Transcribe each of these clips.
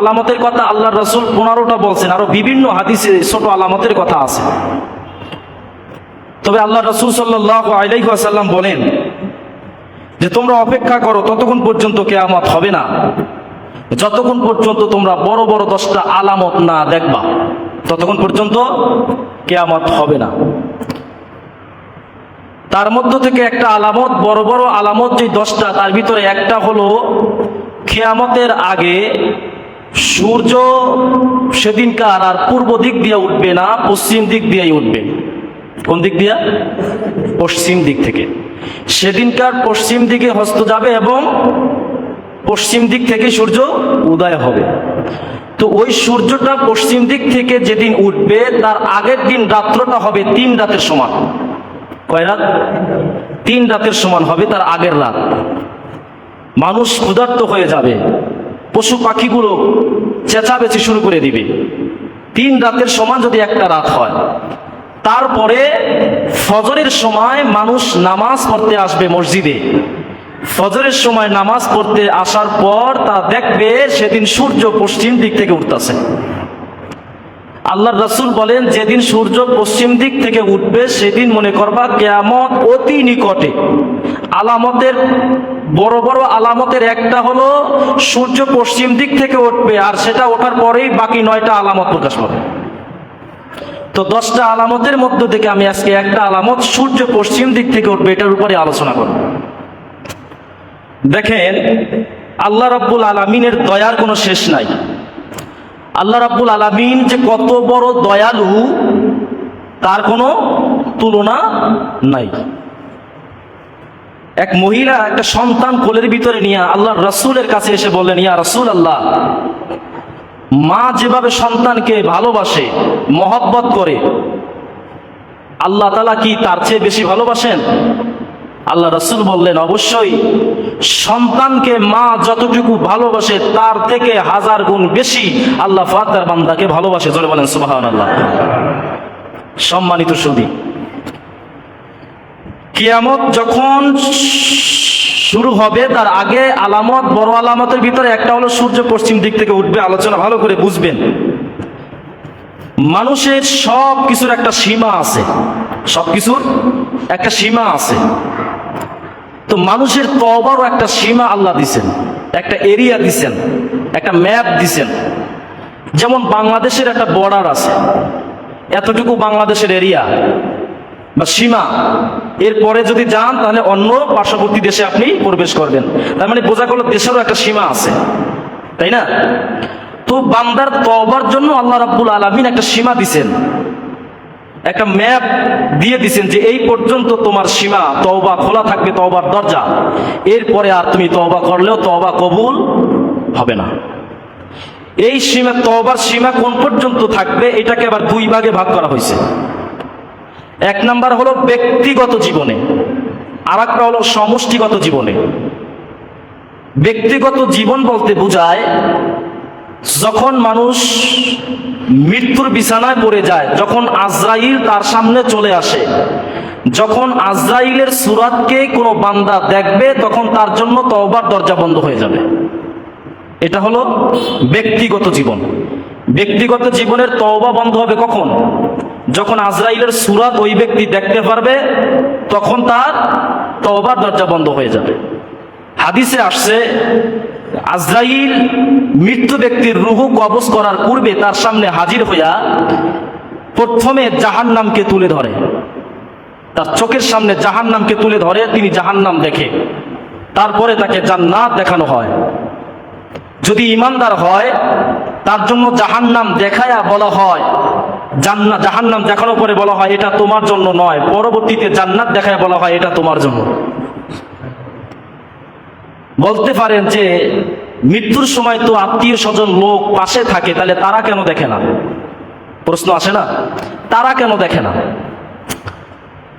আলামতের কথা আল্লাহ রসুল পনেরোটা বলছেন, আরও বিভিন্ন হাদিসে ছোট আলামতের কথা আছে। তবে আল্লাহ রসুল সাল্লাহ বলেন যে, তোমরা অপেক্ষা করো, ততক্ষণ পর্যন্ত কেয়ামত হবে না। যতক্ষণ পর্যন্ত তোমরা বড় বড় দশটা আলামত না দেখবা, ততক্ষণ পর্যন্ত কেয়ামত হবে না। তার মধ্য থেকে একটা আলামত, বড় বড় আলামত যে দশটা, তার ভিতরে একটা হলো খেয়ামতের আগে সূর্য সেদিনকার আর পূর্ব দিক দিয়ে উঠবে না, পশ্চিম দিক দিয়েই উঠবে। কোন দিক দিয়া? পশ্চিম দিক থেকে। সেদিনকার পশ্চিম দিকে হস্ত যাবে এবং পশ্চিম দিক থেকে সূর্য উদয় হবে। তো ওই সূর্যটা পশ্চিম দিক থেকে যেদিন উঠবে, তার আগের দিন রাত্রটা হবে তিন রাতের সমান। কয় রাত? তিন রাতের সমান হবে তার আগের রাত। মানুষ ক্ষুধার্ত হয়ে যাবে। পশু পাখিগুলো চেঁচাবেচি শুরু করে দিবে। তিন রাতের সমান যদি একটা রাত হয়, তারপরে ফজরের সময় মানুষ নামাজ পড়তে আসবে মসজিদে। ফজরের সময় নামাজ পড়তে আসার পর তা দেখবে সেদিন সূর্য পশ্চিম দিক থেকে উঠতেছে। আল্লাহ রাসূল বলেন, যেদিন সূর্য পশ্চিম দিক থেকে উঠবে, সেদিন মনে করবা কেয়ামত অতি নিকটে। আলামতের বড় বড় আলামতের একটা হলো সূর্য পশ্চিম দিক থেকে উঠবে আর সেটা ওঠার পরেই বাকি নয়টা আলামত প্রকাশ পাবে তো দশটা আলামতের মধ্য থেকে আমি আজকে একটা আলামত সূর্য পশ্চিম দিক থেকে উঠবে এটার উপরে আলোচনা করব। দেখেন, আল্লাহ রাব্বুল আলমিনের দয়ার কোনো শেষ নাই। আল্লাহ রাব্বুল আলামিন যে কত বড় দয়ালু, তার কোনো তুলনা নাই। এক মহিলা একটা সন্তান কোলের ভিতরে নিয়ে আল্লাহ রসুলের কাছে এসে বললেন, ইয়া রসুল আল্লাহ মা যেভাবে সন্তানকে ভালোবাসে, মহব্বত করে, আল্লাহ তালা কি তার চেয়ে বেশি ভালোবাসেন? আল্লাহ রসুল বললেন, অবশ্যই, সন্তানকে মা যতটুকু ভালোবাসে, তার থেকে হাজার গুণ বেশি আল্লাহ ফাতার বান্দাকে ভালোবাসে। জোরে বলেন সুবাহ আল্লাহ সম্মানিত সুদী কিয়ামত যখন শুরু হবে, তার আগে আলামত, বড় আলামতের ভিতরে একটা হলো সূর্য পশ্চিম দিক থেকে উঠবে। আলোচনা ভালো করে বুঝবেন। মানুষের সব কিছুর একটা সীমা আছে। সব কিছুর একটা সীমা আছে। তো মানুষের তবারও একটা সীমা আল্লাহ দিছেন। একটা এরিয়া দিছেন। একটা ম্যাপ দিছেন। যেমন বাংলাদেশের একটা বর্ডার আছে। এতটুকু বাংলাদেশের এরিয়া। বা সীমা। এরপরে যদি যান, তাহলে অন্য পার্শ্ববর্তী দেশে আপনি প্রবেশ করবেন। তার মানে বোঝা গেল দেশেরও একটা সীমা আছে। তাই না? তো বান্দার তবার জন্য আল্লাহ রাব্বুল আলমিন একটা সীমা দিছেন। একটা ম্যাপ দিয়ে দিছেন যে এই পর্যন্ত তোমার সীমা, তওবা খোলা থাকবে, তওবার দরজা। এরপরে আর তুমি তওবা করলেও তওবা কবুল হবে না। এই সীমা, তওবার সীমা কোন পর্যন্ত থাকবে, এটাকে আবার দুই ভাগে ভাগ করা হয়েছে। এক নাম্বার হলো ব্যক্তিগত জীবনে। আর একটা হলো সমষ্টিগত জীবনে। ব্যক্তিগত জীবন বলতে বোঝায়, যখন মানুষ মৃত্যুর বিছানায় পড়ে যায়, যখন আজরাইল তার সামনে চলে আসে, যখন আজরাইলের সুরাতকে কোনো বান্দা দেখবে, তখন তার জন্য তওবার দরজা বন্ধ হয়ে যাবে। এটা হলো ব্যক্তিগত জীবন। ব্যক্তিগত জীবনের তওবা বন্ধ হবে কখন? যখন আজরাইলের সুরাত ওই ব্যক্তি দেখতে পারবে, তখন তার তবার দরজা বন্ধ হয়ে যাবে। হাদিসে আসছে, আজরাইল মৃত্যু ব্যক্তির রুহু কবজ করার পূর্বে তার সামনে হাজির হইয়া প্রথমে জাহান্নামকে তুলে ধরে। তার চোখের সামনে জাহান্নামকে তুলে ধরে, তিনি জাহান্নাম দেখে। তারপরে তাকে জান্নাত দেখানো হয়। যদি ইমানদার হয়, তার জন্য জাহান্নাম দেখায়া বলা হয়। জান্না জাহান্নাম দেখানোর পরে বলা হয়, এটা তোমার জন্য নয়। পরবর্তীতে জান্নাত দেখায় বলা হয়, এটা তোমার জন্য। বলতে পারেন যে, মৃত্যুর সময় তো আত্মীয় স্বজন লোক পাশে থাকে, তাহলে তারা কেন দেখে না? প্রশ্ন আসে না? তারা কেন দেখে না?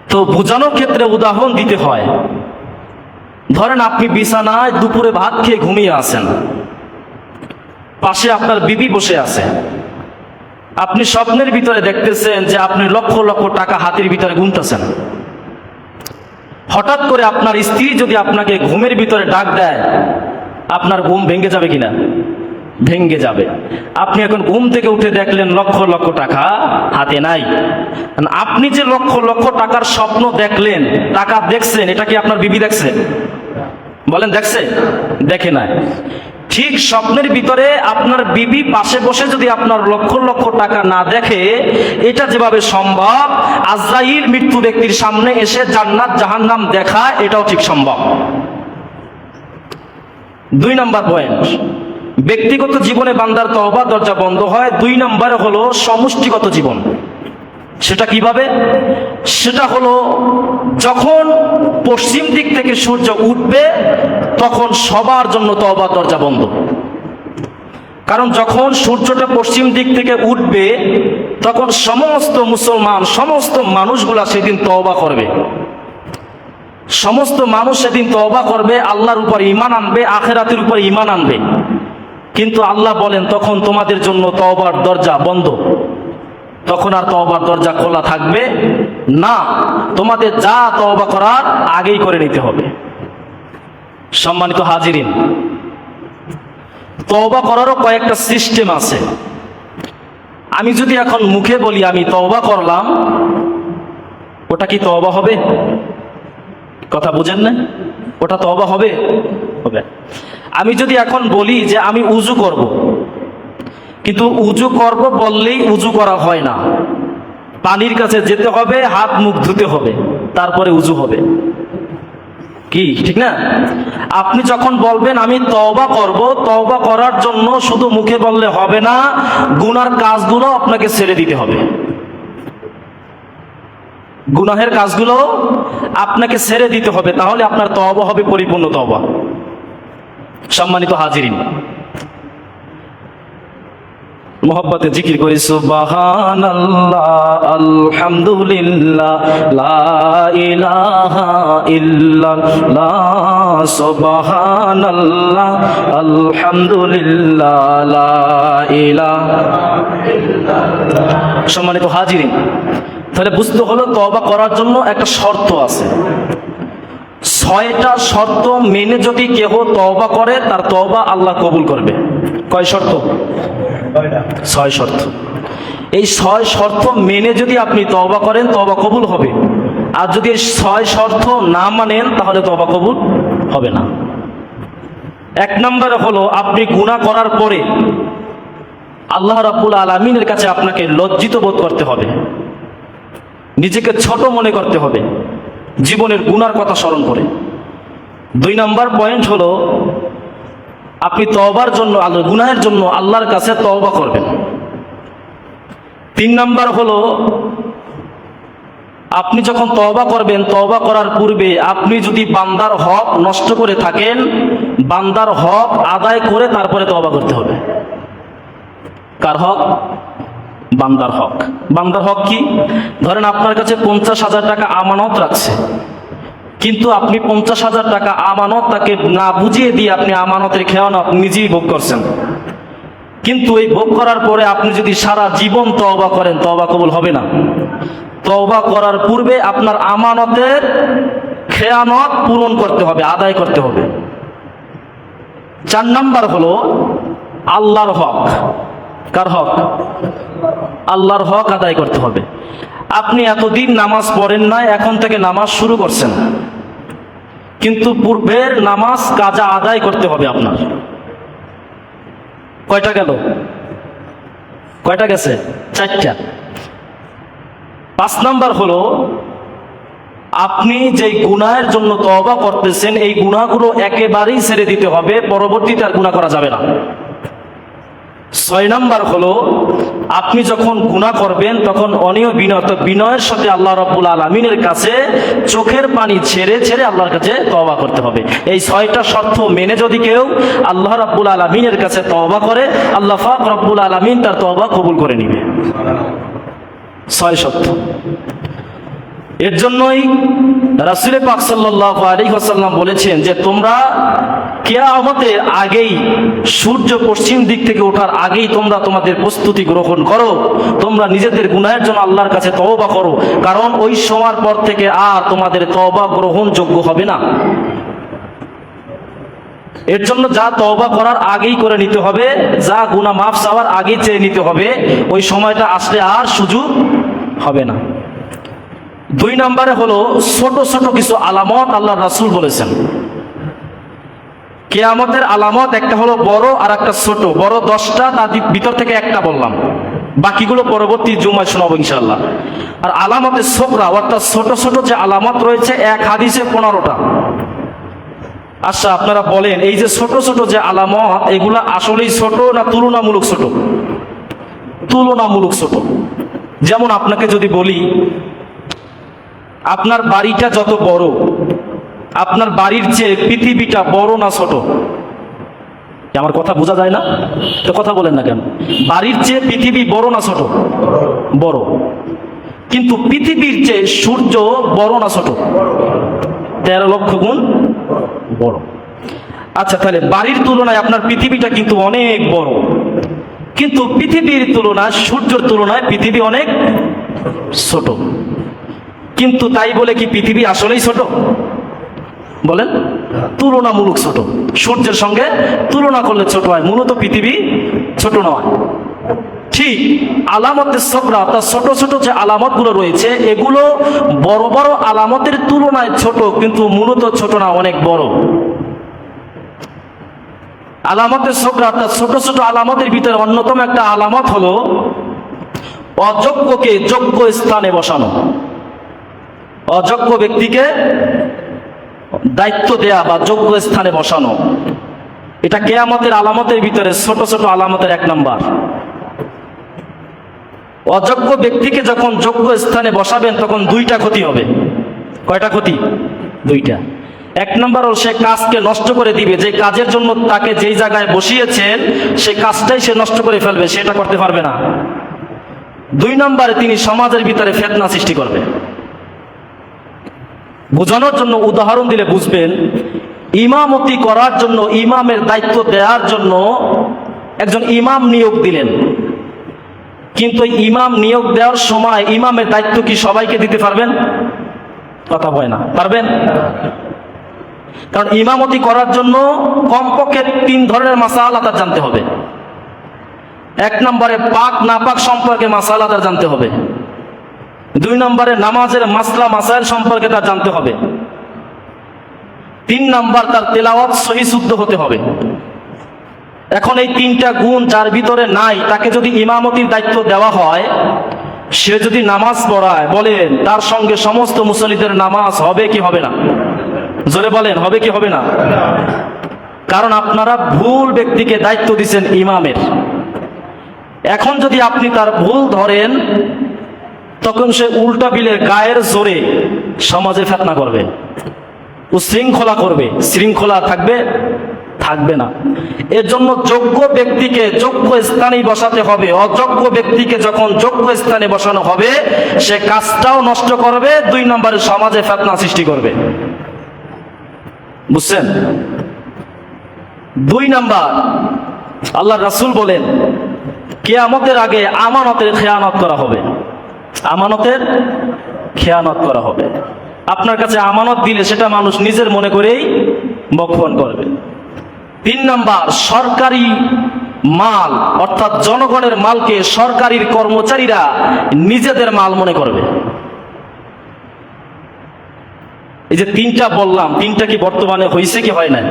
তো বোঝানোর ক্ষেত্রে উদাহরণ দিতে হয়। ধরেন আপনি বিছানায় দুপুরে ভাত খেয়ে ঘুমিয়ে আছেন। পাশে আপনার বিবি বসে আছে। আপনি স্বপ্নের ভিতরে দেখতেছেন যে আপনি লক্ষ লক্ষ টাকা হাতের ভিতরে গুনতেছেন। হঠাৎ করে আপনার স্ত্রী যদি আপনাকে ঘুমের ভিতরে ডাক দেয়, আপনার ঘুম ভেঙে যাবে কিনা? ভেঙ্গে যাবে। আপনি এখন ঘুম থেকে উঠে দেখলেন লক্ষ লক্ষ টাকা হাতে নাই। আপনি যে লক্ষ লক্ষ টাকার স্বপ্ন দেখলেন, টাকা দেখছেন, এটা কি আপনার বিবি দেখছে? বলেন, দেখছে? দেখে নাই। ঠিক স্বপ্নের ভিতরে আপনার বিবি পাশে বসে যদি আপনার লক্ষ লক্ষ টাকা না দেখে, এটা যেভাবে সম্ভব, আজরাইল মৃত্যু ব্যক্তির সামনে এসে জান্নাত জাহান্নাম দেখা, এটাও ঠিক সম্ভব। দুই নাম্বার পয়েন্ট ব্যক্তিগত জীবনে বান্দার তহবা দরজা বন্ধ হয়। দুই নাম্বার হলো সমষ্টিগত জীবন। সেটা কীভাবে? সেটা হলো, যখন পশ্চিম দিক থেকে সূর্য উঠবে, তখন সবার জন্য তওবা দরজা বন্ধ। কারণ যখন সূর্যটা পশ্চিম দিক থেকে উঠবে, তখন সমস্ত মুসলমান, সমস্ত মানুষগুলা সেদিন তওবা করবে। সমস্ত মানুষ সেদিন তওবা করবে, আল্লাহর উপর ইমান আনবে, আখেরাতের উপর ইমান আনবে। কিন্তু আল্লাহ বলেন, তখন তোমাদের জন্য তওবার দরজা বন্ধ। তখন আর তওবার দরজা খোলা থাকবে না। তোমাদের যা তওবা করার আগেই করে নিতে হবে। সম্মানিত হাজিরিন, তওবা করারও কয়েকটা সিস্টেম আছে। আমি যদি এখন মুখে বলি আমি তওবা করলাম, ওটা কি তওবা হবে? কথা বুঝেন না? ওটা তওবা হবে? হবে। আমি যদি এখন বলি যে আমি উজু করব কিন্তু উজু করব বললেই উজু করা হয় না। পানির কাছে যেতে হবে, হাত মুখ ধুতে হবে, তারপরে উজু হবে। কি, ঠিক না? আপনি যখন বলবেন, আমি তওবা করব তওবা করার জন্য শুধু মুখে বললে হবে না, গুনার কাজগুলো আপনাকে ছেড়ে দিতে হবে। গুনাহের কাজগুলো আপনাকে ছেড়ে দিতে হবে, তাহলে আপনার তওবা হবে, পরিপূর্ণ তওবা। সম্মানিত হাজিরিন মোহব্বতে জিকির করি সুবাহান আলহামদুলিল্লাহ, লা ইলাহা ইল্লাল্লাহ সুবহানাল্লাহ, আলহামদুলিল্লাহ, লা সম্মানিত হাজিরিন, তাহলে বুঝতে হলো তওবা করার জন্য একটা শর্ত আছে। ছয়টা শর্ত মেনে যদি কেহ তওবা করে, তার তওবা আল্লাহ কবুল করবে। কয় শর্ত? ছয় শর্ত। এই ছয় শর্ত মেনে যদি আপনি তওবা করেন, তওবা কবুল হবে। আর যদি এই ছয় শর্ত না মানেন, তাহলে তওবা কবুল হবে না। এক নম্বরে হলো, আপনি গুনাহ করার পরে আল্লাহ রাব্বুল আলামিনের কাছে আপনাকে লজ্জিত বোধ করতে হবে। নিজেকে ছোট মনে করতে হবে। জীবনের গুনার কথা স্মরণ করে। দুই নম্বর পয়েন্ট হলো আপনি তওবার জন্য আল্লাহ গুনাহের জন্য আল্লাহর কাছে তওবা করবেন। তিন নাম্বার হলো, আপনি যখন তওবা করবেন, তওবা করার পূর্বে আপনি যদি বান্দার হক নষ্ট করে থাকেন, বান্দার হক আদায় করে তারপরে তওবা করতে হবে। কার হক? বান্দার হক। বান্দার হক কি? ধরেন আপনার কাছে পঞ্চাশ হাজার টাকা আমানত রাখছে। কিন্তু আপনি পঞ্চাশ হাজার টাকা আমানত তাকে না বুঝিয়ে দিয়ে আপনি আমানতের খেয়ানো আপনি নিজেই ভোগ করছেন। কিন্তু এই ভোগ করার পরে আপনি যদি সারা জীবন তওবা করেন, তওবা কবুল হবে না। তওবা করার পূর্বে আপনার আমানতের খেয়ানত পূরণ করতে হবে, আদায় করতে হবে। চার নাম্বার হলো আল্লাহর হক। কার হক? আল্লাহর হক আদায় করতে হবে। আপনি এতদিন নামাজ পড়েন না এখন থেকে নামাজ শুরু করছেন। কিন্তু পূর্বের নামাজ কাজা আদায় করতে হবে আপনার। কয়টা গেল? কয়টা গেছে? চারটা। পাঁচ নাম্বার হলো, আপনি যে গুনাহের জন্য তওবা করতেছেন, এই গুনাহগুলো একেবারেই ছেড়ে দিতে হবে, পরবর্তীতে আর গুনাহ করা যাবে না। ছয় নাম্বার হলো, আপনি যখন গুণা করবেন, তখন অনিয় বিনত বিনয়ের সাথে আল্লাহ রব্বুল আলমিনের কাছে চোখের পানি ছেড়ে ছেড়ে আল্লাহর কাছে তওবা করতে হবে। এই ছয়টা শর্ত মেনে যদি কেউ আল্লাহ রব্বুল আলমিনের কাছে তওবা করে, আল্লাহ ফাক রব্বুল আলমিন তার তওবা কবুল করে নিবে। ছয় শর্ত। এর জন্যই রাসুল পাক সাল্লাহ আলী হাসাল্লাম বলেছেন যে তোমরা কেয়ামতের আগেই সূর্য পশ্চিম দিক থেকে ওঠার আগেই তোমরা তোমাদের প্রস্তুতি গ্রহণ করো, তোমরা নিজেদের গুনাহের জন্য আল্লাহর কাছে তওবা করো, কারণ ওই সময়ের পর থেকে আর তোমাদের তওবা গ্রহণযোগ্য হবে না। এর জন্য যা তওবা করার আগেই করে নিতে হবে, যা গুনাহ মাফ চাওয়ার আগেই চেয়ে নিতে হবে, ওই সময়টা আসলে আর সুযোগ হবে না। দুই নম্বরে হলো ছোট ছোট কিছু আলামত আল্লাহ রাসূল বলেছেন। কে কেয়ামতের আলামত একটা হলো বড় আর একটা ছোট। বড় দশটা, তার ভিতর থেকে একটা বললাম। বাকিগুলো পরবর্তী জুমায় শোনাবো ইনশাল্লাহ আর আলামতের ছোকরা, অর্থাৎ ছোট ছোট যে আলামত রয়েছে, এক হাদিসে পনেরোটা। আচ্ছা আপনারা বলেন, এই যে ছোট ছোট যে আলামত, এগুলা আসলেই ছোট না তুলনামূলক ছোট? তুলনামূলক ছোট। যেমন আপনাকে যদি বলি আপনার বাড়িটা যত বড়, আপনার বাড়ির চেয়ে পৃথিবীটা বড় না ছোট? আমার কথা বোঝা যায় না? তো কথা বলেন না কেন? বাড়ির চেয়ে পৃথিবী বড় না ছোট? বড়। কিন্তু পৃথিবীর চেয়ে সূর্য বড় না ছোট? তেরো লক্ষ গুণ বড়। আচ্ছা তাহলে বাড়ির তুলনায় আপনার পৃথিবীটা কিন্তু অনেক বড়। কিন্তু পৃথিবীর তুলনায়, সূর্যের তুলনায় পৃথিবী অনেক ছোট। কিন্তু তাই বলে কি পৃথিবী আসলেই ছোট? বলেন, তুলনামূলক ছোট। সূর্যের সঙ্গে তুলনা করলে ছোট হয়, মূলত পৃথিবী ছোট নয়। ঠিক আলামতের সবরা, অর্থাৎ ছোট ছোট যে আলামতগুলো রয়েছে, এগুলো বড় বড় আলামতের তুলনায় ছোট, কিন্তু মূলত ছোট না, অনেক বড়। আলামতের সবরা, অর্থাৎ ছোট ছোট আলামতের ভিতরে অন্যতম একটা আলামত হলো অযোগ্যকে যোগ্য স্থানে বসানো। অযোগ্য ব্যক্তিকে দায়িত্ব দেয়া বা যোগ্য স্থানে বসানো। এটা কেয়ামতের আলামতের ভিতরে ছোট ছোট আলামতের এক নাম্বার। অযোগ্য ব্যক্তিকে যখন যোগ্য স্থানে বসাবেন, তখন দুইটা ক্ষতি হবে। কয়টা ক্ষতি? দুইটা। এক নম্বর সে কাজকে নষ্ট করে দিবে। যে কাজের জন্য তাকে যেই জায়গায় বসিয়েছেন, সে কাজটাই সে নষ্ট করে ফেলবে, সেটা করতে পারবে না। দুই নম্বরে তিনি সমাজের ভিতরে ফেতনা সৃষ্টি করবে। বোঝানোর জন্য উদাহরণ দিলে বুঝবেন, ইমামতি করার জন্য, ইমামের দায়িত্ব দেওয়ার জন্য একজন ইমাম নিয়োগ দিলেন। কিন্তু ইমাম নিয়োগ দেওয়ার সময় ইমামের দায়িত্ব কি সবাইকে দিতে পারবেন? কথা বয় না। পারবেন? কারণ ইমামতি করার জন্য কমপক্ষে তিন ধরনের মাসালা তার জানতে হবে। এক নম্বরে পাক, নাপাক সম্পর্কে মাসালা তার জানতে হবে। দুই নম্বরে নামাজের মাসলা, মাসাইল সম্পর্কে তার জানতে হবে। তিন নাম্বার, তার তেলাওয়াত সহি শুদ্ধ হতে হবে। এখন এই তিনটা গুণ যার ভিতরে নাই, তাকে যদি ইমামতির দায়িত্ব দেওয়া হয়, সে যদি নামাজ পড়ায়, বলেন, তার সঙ্গে সমস্ত মুসলিদের নামাজ হবে কি হবে না? জোরে বলেন, হবে কি হবে না? কারণ আপনারা ভুল ব্যক্তিকে দায়িত্ব দিচ্ছেন ইমামের। এখন যদি আপনি তার ভুল ধরেন তখন সে উল্টা বিলের গায়ের জোরে সমাজে ফেতনা করবে ও শৃঙ্খলা করবে, শৃঙ্খলা থাকবে থাকবে না। এর জন্য যোগ্য ব্যক্তিকে যোগ্য স্থানে বসাতে হবে, অযোগ্য ব্যক্তিকে যখন যোগ্য স্থানে বসানো হবে, সে কাজটাও নষ্ট করবে, দুই নম্বরে সমাজে ফেতনা সৃষ্টি করবে। বুঝছেন? দুই নাম্বার, আল্লাহ রাসূল বলেন, কেয়ামতের আগে আমানতের খেয়ানত করা হবে। আমানতের খেয়ানত করা হবে। আপনার কাছে আমানত দিলে সেটা মানুষ নিজের মনে করেই বক্ষণ করবে। তিন নাম্বার, সরকারি মাল, অর্থাৎ জনগণের মালকে সরকারির কর্মচারীরা নিজেদের মাল মনে করবে। এই যে তিনটা বললাম, তিনটা কি বর্তমানে হয়েছে কি হয় না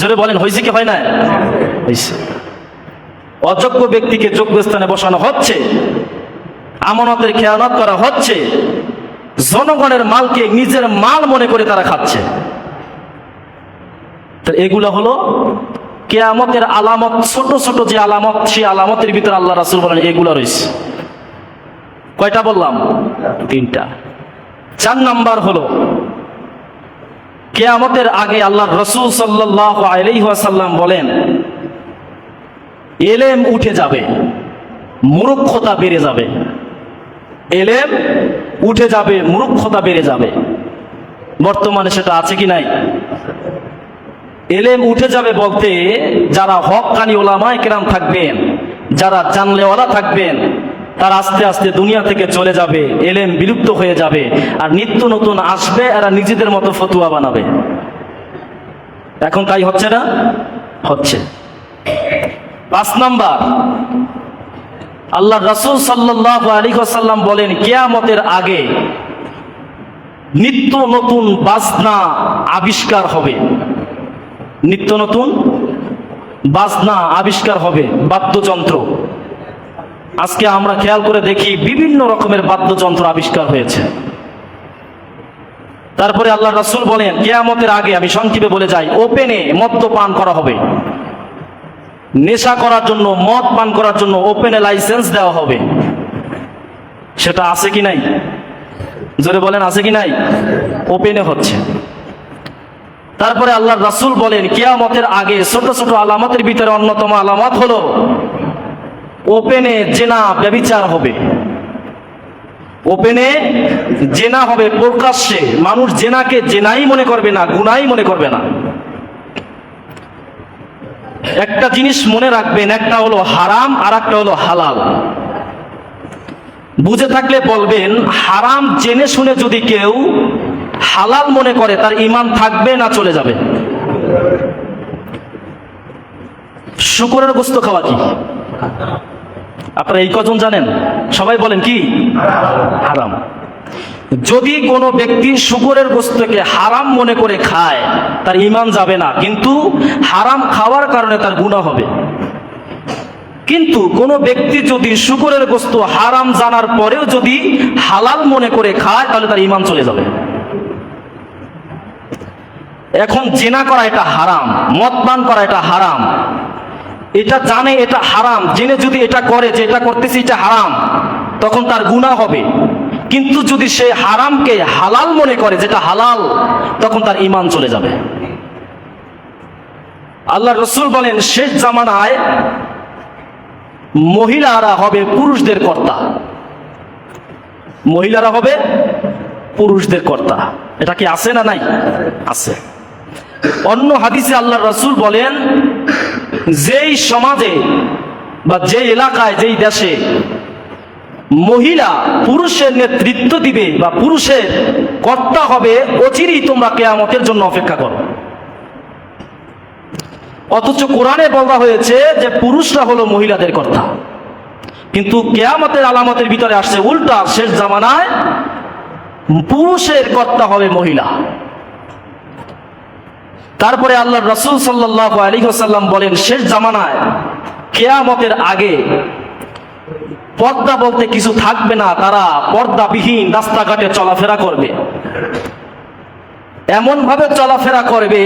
জোরে বলেন হয়েছে কি হয় না হয়েছে অযোগ্য ব্যক্তিকে যোগ্য স্থানে বসানো হচ্ছে আমানতের খেয়ানত করা হচ্ছে। জনগণের মালকে নিজের মাল মনে করে তারা খাচ্ছে। তো এগুলো হলো কেয়ামতের আলামত, ছোট ছোট যে আলামত, সেই আলামতের ভিতরে আল্লাহ রাসুল বলেন, এগুলো রয়েছে। কয়টা বললাম? তিনটা। চার নাম্বার হলো, কেয়ামতের আগে আল্লাহ রসুল সাল্লাহ আলাইহাসাল্লাম বলেন, এলেম উঠে যাবে, মূর্খতা বেড়ে যাবে। এলেম উঠে যাবে, মূর্খতা বেড়ে যাবে। বর্তমানে সেটা আছে কি নাই? এলেম উঠে যাবে বলতে যারা হক কানি ওলামায় কেরাম থাকবেন, যারা জানলেওয়ালা থাকবেন, তারা আস্তে আস্তে দুনিয়া থেকে চলে যাবে এলেম বিলুপ্ত হয়ে যাবে। আর নিত্য নতুন আসবে, এরা নিজেদের মতো ফতুয়া বানাবে। এখন তাই হচ্ছে না? হচ্ছে। পাঁচ নাম্বার আল্লাহ রসুল সাল্লাহ আলী সাল্লাম বলেন, কেয়ামতের আগে নিত্য নতুন বাজনা আবিষ্কার হবে। নিত্য নতুন বাজনা আবিষ্কার হবে, বাদ্যযন্ত্র। আজকে আমরা খেয়াল করে দেখি বিভিন্ন রকমের বাদ্যযন্ত্র আবিষ্কার হয়েছে। তারপরে আল্লাহ রাসূল বলেন, কেয়ামতের আগে, আমি সংক্ষেপে বলে যাই, ওপেনে মদ্যপান করা হবে। নেশা করার জন্য, মদ পান করার জন্য ওপেনে লাইসেন্স দেওয়া হবে। সেটা আছে কি নাই? জোরে বলেন, আছে কি নাই? ওপেনে হচ্ছে। তারপরে আল্লাহ রাসূল বলেন, কিয়ামতের আগে ছোট ছোট আলামতের ভিতরে অন্যতম আলামত হলো ওপেনে জেনা ব্যবিচার হবে। ওপেনে জেনা হবে প্রকাশ্যে। মানুষ জেনাকে জেনাই মনে করবে না, গুনাই মনে করবে না। একটা জিনিস মনে রাখবেন, একটা হলো হারাম আর একটা হলো হালাল। বুঝে থাকলে বলবেন, হারাম জেনে শুনে যদি কেউ হালাল মনে করে, তার ইমান থাকবে না চলে যাবে। শুকরের গোস্ত খাওয়া কি? আপনারা এই কজন জানেন? সবাই বলেন কি? হারাম। যদি কোনো ব্যক্তি শুকরের গোস্তকে হারাম মনে করে খায়, তার ইমান যাবে না। কিন্তু হারাম খাওয়ার কারণে তার গুণা হবে। কিন্তু কোনো ব্যক্তি যদি শুকরের গোস্ত হারাম জানার পরেও যদি হালাল মনে করে খায়, তাহলে তার ইমান চলে যাবে। এখন জেনা করা এটা হারাম, মদ পান করা এটা হারাম। এটা জানে এটা হারাম, জেনে যদি এটা করে যে এটা করতেছি এটা হারাম, তখন তার গুণা হবে। কিন্তু যদি সে হারামকে হালাল মনে করে, যেটা হালাল, তখন তার ইমান চলে যাবে। আল্লাহ রসুল বলেন, শেষ জামানায় মহিলারা হবে পুরুষদের কর্তা। মহিলারা হবে পুরুষদের কর্তা। এটা কি আছে না নাই? আছে। অন্য হাদিসে আল্লাহ রসুল বলেন, যেই সমাজে বা যে এলাকায়, যেই দেশে মহিলা পুরুষের নেতৃত্ব দিবে বা পুরুষের কর্তা হবে, অচিরেই তোমরা কেয়ামতের জন্য অপেক্ষা করো। অথচ কোরআনে বলা হয়েছে যে পুরুষরা হলো মহিলাদের কর্তা। কিন্তু কেয়ামতের আলামতের ভিতরে আসছে উল্টা, শেষ জামানায় পুরুষের কর্তা হবে মহিলা। তারপরে আল্লাহ রসুল সাল্লাহ আলী সাল্লাম বলেন, শেষ জামানায় কেয়ামতের আগে পর্দা বলতে কিছু থাকবে না, তারা পর্দাবিহীন রাস্তাঘাটে চলাফেরা করবে। এমন ভাবে চলাফেরা করবে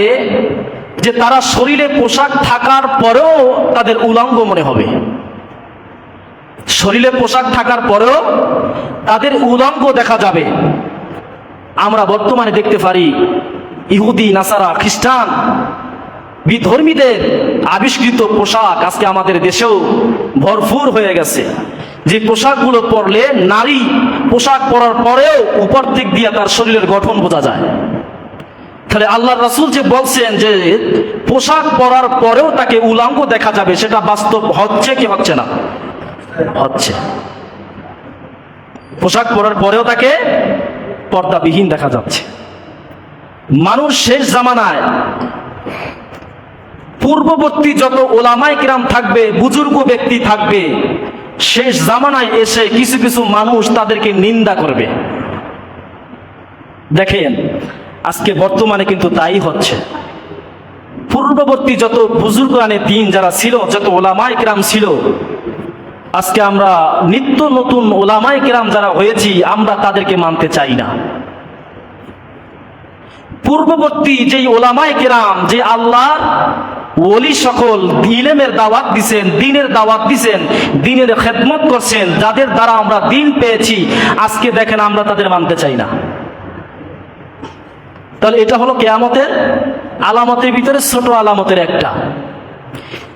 যে তারা শরীরে পোশাক থাকার পরেও তাদের উলঙ্গ মনে হবে। শরীরে পোশাক থাকার পরেও তাদের উলঙ্গ দেখা যাবে। আমরা বর্তমানে দেখতে পারি ইহুদি, নাসারা, খ্রিস্টান, বিধর্মীদের আবিষ্কৃত পোশাক আজকে আমাদের দেশেও ভরপুর হয়ে গেছে। যে পোশাকগুলো পরলে নারী পোশাক পরার পরেও উপর দিক দিয়ে তার শরীরের গঠন বোঝা যায়। তাহলে আল্লাহ রাসুল যে বলছেন যে পোশাক পরার পরেও তাকে উলাঙ্গ দেখা যাবে, সেটা বাস্তব হচ্ছে কি হচ্ছে না? হচ্ছে। পোশাক পরার পরেও তাকে পর্দাবিহীন দেখা যাচ্ছে। মানুষ শেষ জামানায় পূর্ববর্তী যত ওলামাই কিরাম থাকবে, বুজুর্গ ব্যক্তি থাকবে শেষ জামানায় এসে কিছু কিছু মানুষ তাদেরকে নিন্দা করবে। দেখেন, আজকে বর্তমানে কিন্তু তাই হচ্ছে। পূর্ববর্তী যত বুজুর্গ আনে দিন যারা ছিল, যত ওলামাই কিরাম ছিল, আজকে আমরা নিত্য নতুন ওলামাই কিরাম যারা হয়েছি, আমরা তাদেরকে মানতে চাই না। পূর্ববর্তী যেই ওলামাই কেরাম, যে আল্লাহ ওলি সকল ইলেমের দাওয়াত দিছেন, দিনের দাওয়াত দিছেন, দিনের খেদমত করছেন, যাদের দ্বারা আমরা দিন পেয়েছি, আজকে দেখেন আমরা তাদের মানতে চাই না। তাহলে এটা হলো কেয়ামতের আলামতের ভিতরে ছোট আলামতের একটা।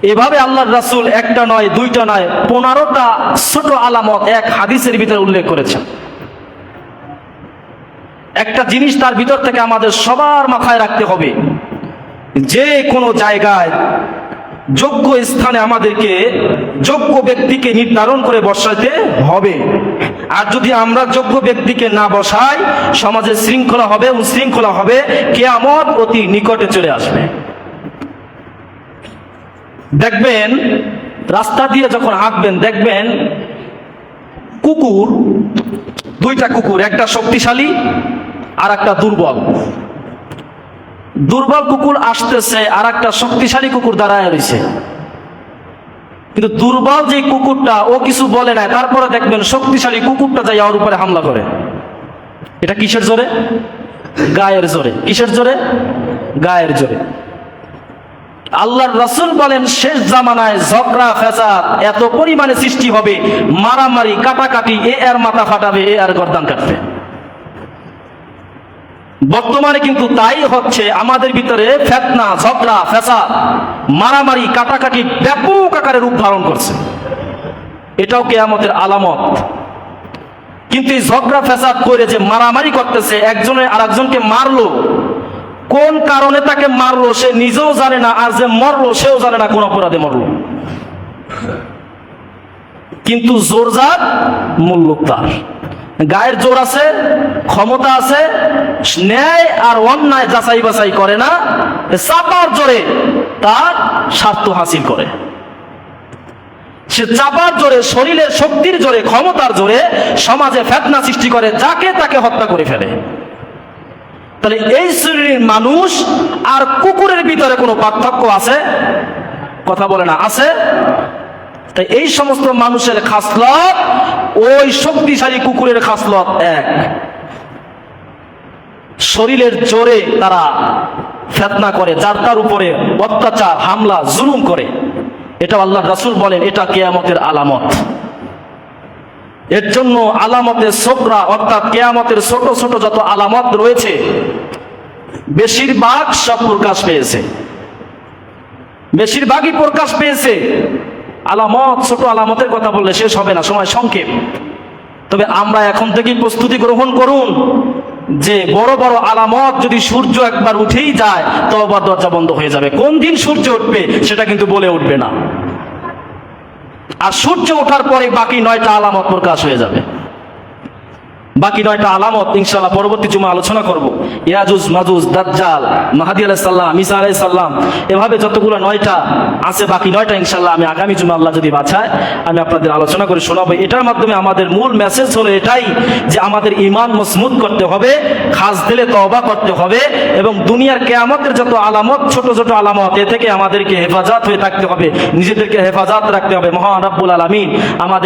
এভাবে আল্লাহ রাসুল একটা নয়, দুইটা নয়, পনেরোটা ছোট আলামত এক হাদিসের ভিতরে উল্লেখ করেছেন। একটা জিনিস তার ভিতর থেকে আমাদের সবার মাথায় রাখতে হবে। যে কোনো জায়গায় যোগ্য স্থানে আমাদেরকে যোগ্য ব্যক্তিকে নির্ধারণ করে বসাতে হবে। আর যদি আমরা যোগ্য ব্যক্তিকে না বসাই, সমাজে শৃঙ্খলা হবে, উশৃঙ্খলা হবে, কেয়ামত অতি নিকটে চলে আসবে। দেখবেন, রাস্তা দিয়ে যখন হাঁটবেন, দেখবেন কুকুর, দুইটা কুকুর, একটা শক্তিশালী আর একটা দুর্বল। দুর্বল কুকুর আসতেছে আর একটা শক্তিশালী কুকুর দাঁড়ায় রয়েছে। কিন্তু দুর্বল যে কুকুরটা, ও কিছু বলে না তারপরে দেখবেন শক্তিশালী কুকুরটা যাই ওর উপরে হামলা করে। এটা কিসের জোরে? গায়ের জোরে। কিসের জোরে? গায়ের জোরে। আল্লাহর রাসূল বলেন, শেষ জামানায় ঝগড়া ফেসাদ এত পরিমাণে সৃষ্টি হবে, মারামারি, কাটাকাটি, এ আর মাথা ফাটাবে, এ আর গর্দান কাটবে। বর্তমানে কিন্তু তাই হচ্ছে, আমাদের ভিতরে ফেতনা, ঝগড়া ফেসাদ মারামারি, কাটাকাটি ব্যাপক আকারে রূপ ধারণ করছে। এটাও কেয়ামতের আলামত। কিন্তু এই ঝগড়া ফেসাদ করে যে মারামারি করতেছে, একজনে আর একজনকে মারলো, কোন কারণে তাকে মারলো সে নিজেও জানে না, আর যে মরলো সেও জানে না কোন অপরাধে মরলো। কিন্তু জোরজার মূল্য তার। গায়ের জোর আছে, ক্ষমতা আছে, ন্যায় আর অন্যায় যাচাই বাছাই করে না, চাপার জোরে তার স্বার্থ হাসিল করে। সে চাপার জোরে, শরীরের শক্তির জোরে, ক্ষমতার জোরে সমাজে ফেতনা সৃষ্টি করে, যাকে তাকে হত্যা করে ফেলে। তাহলে এই শ্রেণির মানুষ আর কুকুরের ভিতরে কোনো পার্থক্য আছে? কথা বলে না, আছে? তাই এই সমস্ত মানুষের খাসলত, ওই শক্তিশালী কুকুরের খাসলত এক। শরীরের জোরে তারা ফেতনা করে, যার তার উপরে অত্যাচার, হামলা, জুলুম করে। এটা আল্লাহ রাসূল বলেন, এটা কেয়ামতের আলামত। এর জন্য আলামতের সোকরা অর্থাৎ কেয়ামতের ছোট ছোট যত আলামত রয়েছে, বেশিরভাগ সব প্রকাশ পেয়েছে। বেশিরভাগই প্রকাশ পেয়েছে। আলামত, ছোট আলামতের কথা বললে শেষ হবে না, সময় সংক্ষেপ। তবে আমরা এখন থেকেই প্রস্তুতি গ্রহণ করুন যে বড় বড় আলামত যদি সূর্য একবার উঠেই যায় তবার দরজা বন্ধ হয়ে যাবে। কোন দিন সূর্য উঠবে সেটা কিন্তু বলে উঠবে না। আর সূর্য ওঠার পরে বাকি নয়টা আলামত প্রকাশ হয়ে যাবে। বাকি নয়টা আলামত ইনশাল্লাহ পরবর্তী জুমা আলোচনা করব। ইয়াজুজ, মাজুজ, দাজ্জাল, মাহাদি আলাইহিস সালাম, ঈসা আলাইহিস সালাম, এভাবে যতগুলো নয়টা আছে, বাকি নয়টা ইনশাল্লাহ আমি আগামী জুমা আল্লাহ যদি বাছায়, আমি আপনাদের আলোচনা করে শোনাবো। এটার মাধ্যমে আমাদের মূল মেসেজ হলো এটাই যে আমাদের ইমান মজবুত করতে হবে, খাস দিলে তওবা করতে হবে এবং দুনিয়ার কেয়ামতের যত আলামত, ছোট ছোট আলামত, এ থেকে আমাদেরকে হেফাজত হয়ে থাকতে হবে, নিজেদেরকে হেফাজত রাখতে হবে। মহান রাব্বুল আলামিন আমাদের